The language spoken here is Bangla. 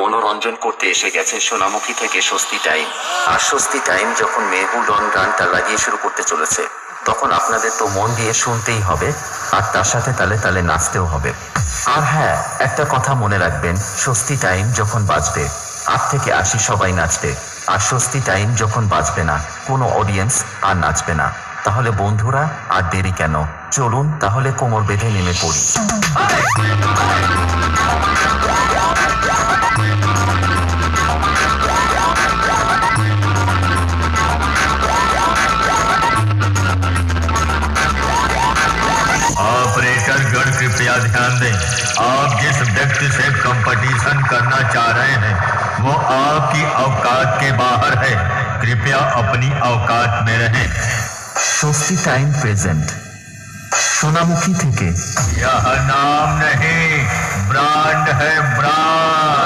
মনোরঞ্জন করতে এসে গেছে সোনামুখী থেকে স্বস্তি টাইম। আর স্বস্তি টাইম যখন মেহুডন গানটা লাগিয়ে শুরু করতে চলেছে, তখন আপনাদের তো মন দিয়ে শুনতেই হবে, আর তার সাথে তালে তালে নাচতেও হবে। আর হ্যাঁ একটা কথা মনে রাখবেন, স্বস্তি টাইম যখন বাজবে, আট থেকে আশি সবাই নাচবে, আর স্বস্তি টাইম যখন বাজবে না, কোনো অডিয়েন্স আর নাচবে না। তাহলে বন্ধুরা, আর দেরি কেন? চলুন তাহলে কোমর বেঁধে নেমে পড়ি। ऑपरेटर गण कृपया ध्यान दें। आप जिस व्यक्ति से कंपटीशन करना चाह रहे हैं वो आपकी अवकात के बाहर है। कृपया अपनी अवकात में रहें। सोफ्टी टाइम प्रेजेंट सोनामुखी थी के यह नाम नहीं ब्रांड है ब्रांड।